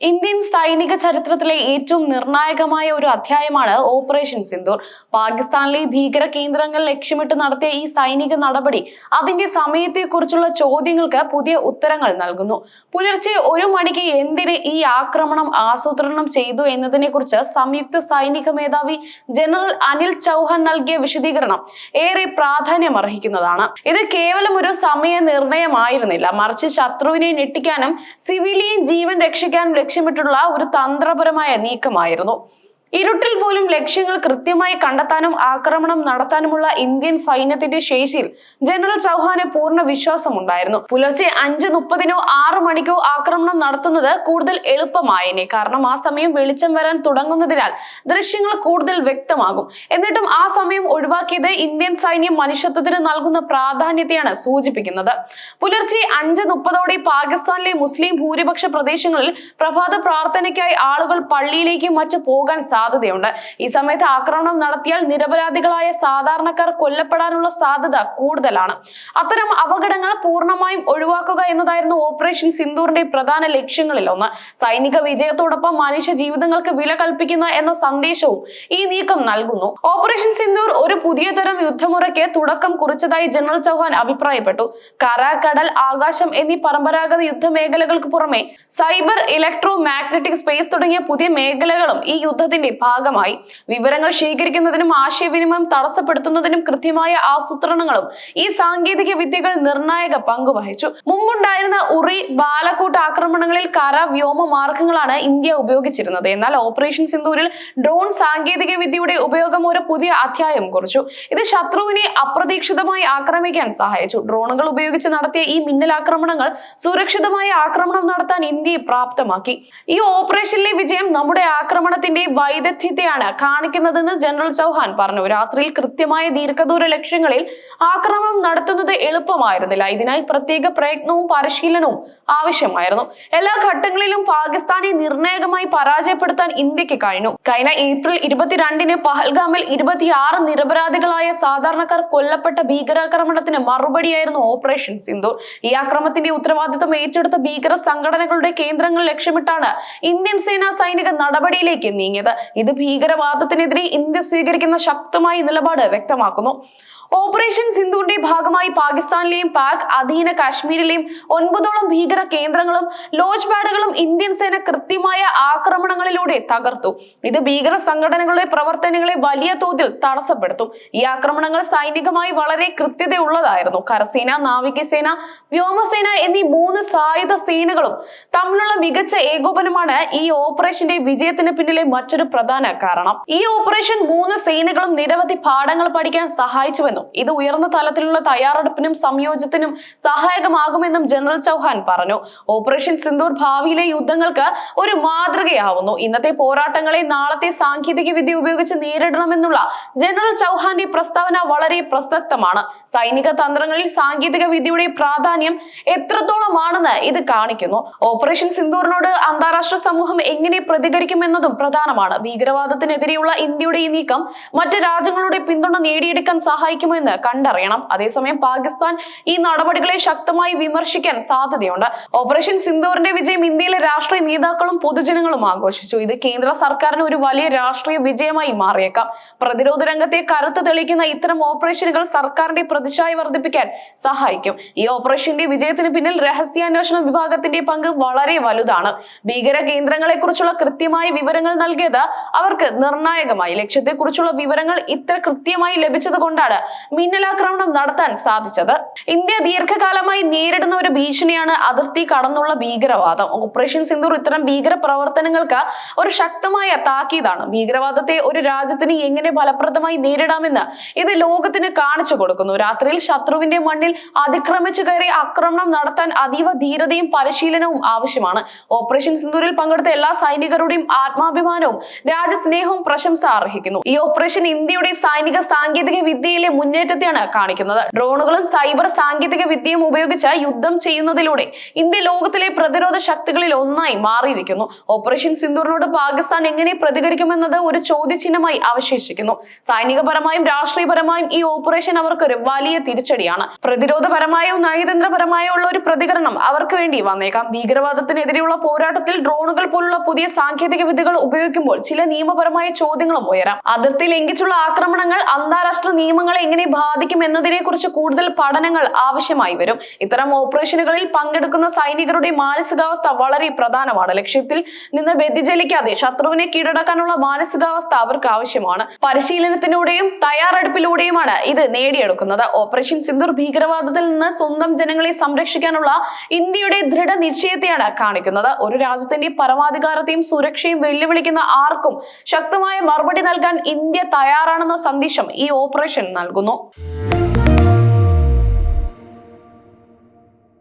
Indian സൈനിക ചരിത്രത്തിലെ ഏറ്റവും നിർണായകമായ ഒരു അധ്യായമാണ് ഓപ്പറേഷൻ സിന്ദൂർ. പാകിസ്ഥാനിലെ ഭീകര കേന്ദ്രങ്ങൾ ലക്ഷ്യമിട്ട് നടത്തിയ ഈ സൈനിക നടപടി അതിന്റെ സമയത്തെക്കുറിച്ചുള്ള ചോദ്യങ്ങൾക്ക് പുതിയ ഉത്തരങ്ങൾ നൽകുന്നു. പുലർച്ചെ ഒരു മണിക്ക് എന്തിന് ഈ ആക്രമണം ആസൂത്രണം ചെയ്തു എന്നതിനെ കുറിച്ച് സംയുക്ത സൈനിക മേധാവി ജനറൽ അനിൽ ചൗഹാൻ നൽകിയ വിശദീകരണം ഏറെ പ്രാധാന്യം അർഹിക്കുന്നതാണ് ഇത് കേവലം ഒരു സമയ നിർണയമായിരുന്നില്ല മറിച്ച് ശത്രുവിനെ ഞെട്ടിക്കാനും സിവിലിയൻ ജീവൻ രക്ഷിക്കാനും ലക്ഷ്യമിട്ടുള്ള ഒരു തന്ത്രപരമായ നീക്കമായിരുന്നു. ഇരുട്ടിൽ പോലും ലക്ഷ്യങ്ങൾ കൃത്യമായി കണ്ടെത്താനും ആക്രമണം നടത്താനുമുള്ള ഇന്ത്യൻ സൈന്യത്തിന്റെ ശേഷിയിൽ ജനറൽ ചൗഹാന് പൂർണ വിശ്വാസമുണ്ടായിരുന്നു. പുലർച്ചെ അഞ്ച് മുപ്പതിനോ ആറ് മണിക്കോ ആക്രമണം നടത്തുന്നത് കൂടുതൽ എളുപ്പമായേനെ. കാരണം ആ സമയം വെളിച്ചം വരാൻ തുടങ്ങുന്നതിനാൽ ദൃശ്യങ്ങൾ കൂടുതൽ വ്യക്തമാകും. എന്നിട്ടും ആ സമയം ഒഴിവാക്കിയത് ഇന്ത്യൻ സൈന്യം മനുഷ്യത്വത്തിന് നൽകുന്ന പ്രാധാന്യത്തെയാണ് സൂചിപ്പിക്കുന്നത്. പുലർച്ചെ അഞ്ച് മുപ്പതോടെ പാകിസ്ഥാനിലെ മുസ്ലിം ഭൂരിപക്ഷ പ്രദേശങ്ങളിൽ പ്രഭാത പ്രാർത്ഥനയ്ക്കായി ആളുകൾ പള്ളിയിലേക്ക് മറ്റു പോകാൻ സാധ്യതയുണ്ട്. ഈ സമയത്ത് ആക്രമണം നടത്തിയാൽ നിരപരാധികളായ സാധാരണക്കാർ കൊല്ലപ്പെടാനുള്ള സാധ്യത കൂടുതലാണ്. അത്തരം അപകടങ്ങൾ പൂർണമായും ഒഴിവാക്കുക എന്നതായിരുന്നു ഓപ്പറേഷൻ സിന്ദൂറിന്റെ പ്രധാന ലക്ഷ്യങ്ങളിൽ ഒന്ന്. സൈനിക വിജയത്തോടൊപ്പം മനുഷ്യ ജീവിതങ്ങൾക്ക് വില കൽപ്പിക്കുന്ന എന്ന സന്ദേശവും ഈ നീക്കം നൽകുന്നു. ഓപ്പറേഷൻ സിന്ദൂർ ഒരു പുതിയ തരം യുദ്ധമുറയ്ക്ക് തുടക്കം കുറിച്ചതായി ജനറൽ ചൗഹാൻ അഭിപ്രായപ്പെട്ടു. കര കടൽ ആകാശം എന്നീ പരമ്പരാഗത യുദ്ധമേഖലകൾക്ക് പുറമെ സൈബർ ഇലക്ട്രോ മാഗ്നറ്റിക് സ്പേസ് തുടങ്ങിയ പുതിയ മേഖലകളും ഈ യുദ്ധത്തിന്റെ ഭാഗമായി വിവരങ്ങൾ ശേഖരിക്കുന്നതിനും ആശയവിനിമയം തടസ്സപ്പെടുത്തുന്നതിനും കൃത്യമായ ആസൂത്രണങ്ങളും ഈ സാങ്കേതിക വിദ്യകൾ നിർണായക പങ്ക് വഹിച്ചു. മുമ്പുണ്ടായിരുന്ന ഉറി ബാലക്കോട്ട് ആക്രമണങ്ങളിൽ കര വ്യോമ മാർഗങ്ങളാണ് ഇന്ത്യ ഉപയോഗിച്ചിരുന്നത്. എന്നാൽ ഓപ്പറേഷൻ സിന്ദൂരിൽ ഡ്രോൺ സാങ്കേതിക വിദ്യയുടെ ഉപയോഗം ഒരു പുതിയ അധ്യായം കുറിച്ചു. ഇത് ശത്രുവിനെ അപ്രതീക്ഷിതമായി ആക്രമിക്കാൻ സഹായിച്ചു. ഡ്രോണുകൾ ഉപയോഗിച്ച് നടത്തിയ ഈ മിന്നലാക്രമണങ്ങൾ സുരക്ഷിതമായ ആക്രമണം നടത്താൻ ഇന്ത്യയെ പ്രാപ്തമാക്കി. ഈ ഓപ്പറേഷനിലെ വിജയം നമ്മുടെ ആക്രമണത്തിന്റെ വൈദഗ്ധ്യത്തെയാണ് കാണിക്കുന്നതെന്ന് ജനറൽ ചൗഹാൻ പറഞ്ഞു. രാത്രിയിൽ കൃത്യമായ ദീർഘദൂര ലക്ഷ്യങ്ങളിൽ ആക്രമണം നടത്തുന്നത് എളുപ്പമായിരുന്നില്ല. ഇതിനായി പ്രത്യേക പ്രയത്നവും പരിശീലനവും ആവശ്യമായിരുന്നു. എല്ലാ ഘട്ടങ്ങളിലും പാകിസ്ഥാനെ നിർണായകമായി പരാജയപ്പെടുത്താൻ ഇന്ത്യയ്ക്ക് കഴിഞ്ഞു. കഴിഞ്ഞ ഏപ്രിൽ ഇരുപത്തിരണ്ടിന് പഹൽഗാമിൽ ഇരുപത്തിയാറ് നിരപരാധികളായ സാധാരണക്കാർ കൊല്ലപ്പെട്ട ഭീകരാക്രമണത്തിന് മറുപടിയായിരുന്നു ഓപ്പറേഷൻ സിന്ധു ഈ ആക്രമണത്തിന്റെ ഉത്തരവാദിത്തം ഏറ്റെടുത്ത ഭീകര സംഘടനകളുടെ കേന്ദ്രങ്ങൾ ലക്ഷ്യമിട്ടാണ് ഇന്ത്യൻ സേനാ സൈനിക നടപടിയിലേക്ക് നീങ്ങിയത്. ഇത് ഭീകരവാദത്തിനെതിരെ ഇന്ത്യ സ്വീകരിക്കുന്ന ശക്തമായ നിലപാട് വ്യക്തമാക്കുന്നു. ഓപ്പറേഷൻ സിന്ധുവിന്റെ ഭാഗമായി പാകിസ്ഥാനിലെയും പാക് അധീന കാശ്മീരിലെയും ഒൻപതോളം ഭീകര കേന്ദ്രങ്ങളും ലോഞ്ച് പാഡുകളും ഇന്ത്യൻ സേന കൃത്യമായ ആക്രമണങ്ങളിലൂടെ തകർത്തു. ഇത് ഭീകര സംഘടനകളുടെ പ്രവർത്തനങ്ങളെ വലിയ തോതിൽ തടസ്സപ്പെടുത്തും. ഈ ആക്രമണങ്ങൾ സൈനികമായി വളരെ കൃത്യതയുള്ളതായിരുന്നു. കരസേന നാവികസേന വ്യോമസേന എന്നീ മൂന്ന് സായുധ സേനകളും തമ്മിലുള്ള മികച്ച ഏകോപനമാണ് ഈ ഓപ്പറേഷന്റെ വിജയത്തിന് പിന്നിലെ മറ്റൊരു പ്രധാന കാരണം. ഈ ഓപ്പറേഷൻ മൂന്ന് സേനകളും നിരവധി പാഠങ്ങൾ പഠിക്കാൻ സഹായിച്ചുവെന്നും ഇത് ഉയർന്ന തലത്തിലുള്ള തയ്യാറെടുപ്പിനും സംയോജനത്തിനും സഹായകമാകുമെന്നും ജനറൽ ചൗഹാൻ പറഞ്ഞു. ഓപ്പറേഷൻ സിന്ദൂർ ഭാവിയിലെ യുദ്ധങ്ങൾക്ക് ഒരു മാതൃകയാവുന്നു. ഇന്നത്തെ പോരാട്ടങ്ങളെ നാളത്തെ സാങ്കേതിക വിദ്യ ഉപയോഗിച്ച് നേരിടണമെന്നുള്ള ജനറൽ ചൗഹാന്റെ പ്രസ്താവന വളരെ പ്രസക്തമാണ്. സൈനിക തന്ത്രങ്ങളിൽ സാങ്കേതിക വിദ്യയുടെ പ്രാധാന്യം എത്രത്തോളമാണെന്ന് ഇത് കാണിക്കുന്നു. ഓപ്പറേഷൻ സിന്ദൂറിനോട് അന്താരാഷ്ട്ര സമൂഹം എങ്ങനെ പ്രതികരിക്കുമെന്നതും പ്രധാനമാണ്. ഭീകരവാദത്തിനെതിരെയുള്ള ഇന്ത്യയുടെ ഈ നീക്കം മറ്റ് രാജ്യങ്ങളുടെ പിന്തുണ നേടിയെടുക്കാൻ സഹായിക്കുമെന്ന് കണ്ടറിയണം. അതേസമയം പാകിസ്ഥാൻ ഈ നടപടികളെ ശക്തമായി വിമർശിക്കാൻ സാധ്യതയുണ്ട്. ഓപ്പറേഷൻ സിന്ദൂറിന്റെ വിജയം ഇന്ത്യയിലെ രാഷ്ട്രീയ നേതാക്കളും പൊതുജനങ്ങളും ആഘോഷിച്ചു. ഇത് കേന്ദ്ര സർക്കാരിന് ഒരു വലിയ രാഷ്ട്രീയ വിജയമായി മാറിയേക്കാം. പ്രതിരോധ രംഗത്തെ കരുത്ത് തെളിയിക്കുന്ന ഇത്തരം ഓപ്പറേഷനുകൾ സർക്കാരിന്റെ പ്രതിച്ഛായ വർദ്ധിപ്പിക്കാൻ സഹായിക്കും. ഈ ഓപ്പറേഷന്റെ വിജയത്തിന് പിന്നിൽ രഹസ്യാന്വേഷണ വിഭാഗത്തിന്റെ പങ്ക് വളരെ വലുതാണ്. ഭീകര കേന്ദ്രങ്ങളെ കുറിച്ചുള്ള കൃത്യമായ വിവരങ്ങൾ നൽകിയത് അവർക്ക് നിർണായകമായി ലക്ഷ്യത്തെക്കുറിച്ചുള്ള വിവരങ്ങൾ ഇത്ര കൃത്യമായി ലഭിച്ചത് കൊണ്ടാണ് മിന്നലാക്രമണം നടത്താൻ സാധിച്ചത്. ഇന്ത്യ ദീർഘകാലമായി നേരിടുന്ന ഒരു ഭീഷണിയാണ് അതിർത്തി കടന്നുള്ള ഭീകരവാദം. ഓപ്പറേഷൻ സിന്ദൂർ ഇത്തരം ഭീകര പ്രവർത്തനങ്ങൾക്ക് ഒരു ശക്തമായ താക്കീതാണ്. ഭീകരവാദത്തെ ഒരു രാജ്യത്തിന് എങ്ങനെ ഫലപ്രദമായി നേരിടാമെന്ന് ഇത് ലോകത്തിന് കാണിച്ചു കൊടുക്കുന്നു. രാത്രിയിൽ ശത്രുവിന്റെ മണ്ണിൽ അതിക്രമിച്ചു കയറി ആക്രമണം നടത്താൻ അതീവ ധീരതയും പരിശീലനവും ആവശ്യമാണ്. ഓപ്പറേഷൻ സിന്ദൂരിൽ പങ്കെടുത്ത എല്ലാ സൈനികരുടെയും ആത്മാഭിമാനവും രാജ്യസ്നേഹവും പ്രശംസ അർഹിക്കുന്നു. ഈ ഓപ്പറേഷൻ ഇന്ത്യയുടെ സൈനിക സാങ്കേതിക വിദ്യയിലെ മുന്നേറ്റത്തെയാണ് കാണിക്കുന്നത്. ഡ്രോണുകളും സൈബർ സാങ്കേതിക വിദ്യയും ഉപയോഗിച്ച് യുദ്ധം ചെയ്യുന്നതിലൂടെ ഇന്ത്യ ലോകത്തിലെ പ്രതിരോധ ശക്തികളിൽ ഒന്നായി മാറിയിരിക്കുന്നു. ഓപ്പറേഷൻ സിന്ദൂറിനോട് പാകിസ്ഥാൻ എങ്ങനെ പ്രതികരിക്കുമെന്നത് ഒരു ചോദ്യചിഹ്നമായി അവശേഷിക്കുന്നു. സൈനികപരമായും രാഷ്ട്രീയപരമായും ഈ ഓപ്പറേഷൻ അവർക്കൊരു വലിയ തിരിച്ചടിയാണ്. പ്രതിരോധപരമായോ നയതന്ത്രപരമായോ ഉള്ള ഒരു പ്രതികരണം അവർക്ക് വേണ്ടി വന്നേക്കാം. ഭീകരവാദത്തിനെതിരെയുള്ള പോരാട്ടത്തിൽ ഡ്രോണുകൾ പോലുള്ള പുതിയ സാങ്കേതിക വിദ്യകൾ ഉപയോഗിക്കുമ്പോൾ ചില നിയമപരമായ ചോദ്യങ്ങളും ഉയരാം. അതിർത്തി ലംഘിച്ചുള്ള ആക്രമണങ്ങൾ അന്താരാഷ്ട്ര നിയമങ്ങളെ എങ്ങനെ ബാധിക്കും എന്നതിനെ കുറിച്ച് കൂടുതൽ പഠനങ്ങൾ ആവശ്യമായി വരും. ഇത്തരം ഓപ്പറേഷനുകളിൽ പങ്കെടുക്കുന്ന സൈനികരുടെ മാനസികാവസ്ഥ വളരെ പ്രധാനമാണ്. ലക്ഷ്യത്തിൽ നിന്ന് വ്യതിചലിക്കാതെ ശത്രുവിനെ കീഴടക്കാനുള്ള മാനസികാവസ്ഥ അവർക്ക് ആവശ്യമാണ്. പരിശീലനത്തിലൂടെയും തയ്യാറെടുപ്പിലൂടെയുമാണ് ഇത് നേടിയെടുക്കുന്നത്. ഓപ്പറേഷൻ സിന്ദൂർ ഭീകരവാദത്തിൽ നിന്ന് സ്വന്തം ജനങ്ങളെ സംരക്ഷിക്കാനുള്ള ഇന്ത്യയുടെ ദൃഢനിശ്ചയത്തെയാണ് കാണിക്കുന്നത്. ഒരു രാജ്യത്തിന്റെ പരമാധികാരത്തെയും സുരക്ഷയും വെല്ലുവിളിക്കുന്ന ആർക്കും ശക്തമായ മറുപടി നൽകാൻ ഇന്ത്യ തയ്യാറാണെന്ന സന്ദേശം ഈ ഓപ്പറേഷൻ നൽകുന്നു.